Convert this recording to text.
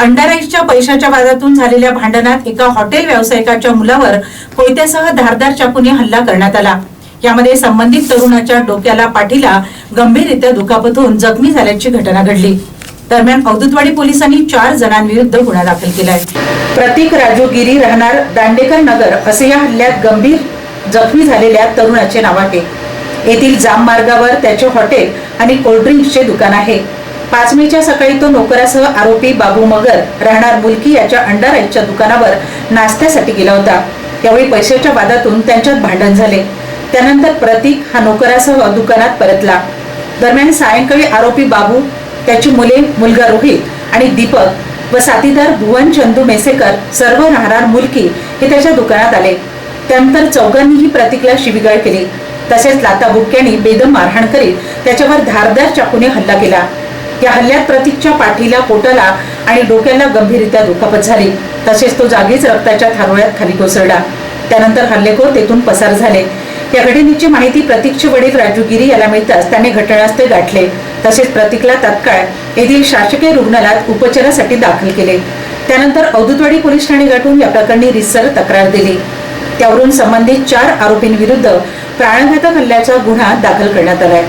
अंडाराईच्या पैशाच्या वादातून झालेल्या भांडणात एका हॉटेल व्यावसायिकाच्या मुलावर कोयत्यासह धारदार चाकूने हल्ला करण्यात आला. यामध्ये संबंधित तरुणाच्या डोक्याला पाठीला गंभीररित्या दुखापत होऊन जखमी झाल्याची घटना घडली. दरम्यान अवधूतवाडी पोलिसांनी चार जणांविरुद्ध गुन्हा दाखल केलाय. प्रतीक राजूगिरी राहणार दांडेकर नगर असे या हल्ल्यात गंभीर जखमी झालेल्या तरुणाचे नाव आहे. येथील जाम मार्गावर त्याचे हॉटेल आणि कोल्ड्रिंक्सचे दुकान आहे. पाच मेच्या सकाळी तो नोकरासह आरोपी बाबू मगर राहणार मुलकी याच्या अंडाराईच्या दुकानावर नाश्त्यासाठी गेला होता. यावेळी पैशाच्या वादातून त्यांच्यात भांडण झाले. त्यानंतर प्रतीक हा नोकरासह दुकानात परतला. दरम्यान सायंकाळी आरोपी बाबू त्याची मुले मुलगा रोहित आणि दीपक व साथीदार भुवन चंदू मेसेकर सर्व राहणार मुलकी हे त्याच्या दुकानात आले. त्यानंतर चौघांनीही प्रतीकला शिबिगाळ केली. तसेच लाता बुक्क्यांनी बेदम मारहाण करीत त्याच्यावर धारदार चाकूने हल्ला केला. या हल्ल्यात प्रतीकच्या पाठीला पोटाला आणि डोक्याला गंभीररित्या दुखापत झाली. तसेच तो जागीच रक्ताच्या थारोळ्यात खाली कोसळला. त्यानंतर हल्लेखोर तेथून पसार झाले. या घटनेची माहिती प्रतीकचे वडील राजू गिरी याला मिळताच त्याने घटनास्थळ गाठले. तसेच प्रतीकला तत्काळ येथील शासकीय रुग्णालयात उपचारासाठी दाखल केले. त्यानंतर अवधूतवाडी पोलीस ठाणे गाठून या प्रकरणी रिसर तक्रार दिली. त्यावरून संबंधित चार आरोपींविरुद्ध प्राणघातक हल्ल्याचा गुन्हा दाखल करण्यात आलाय.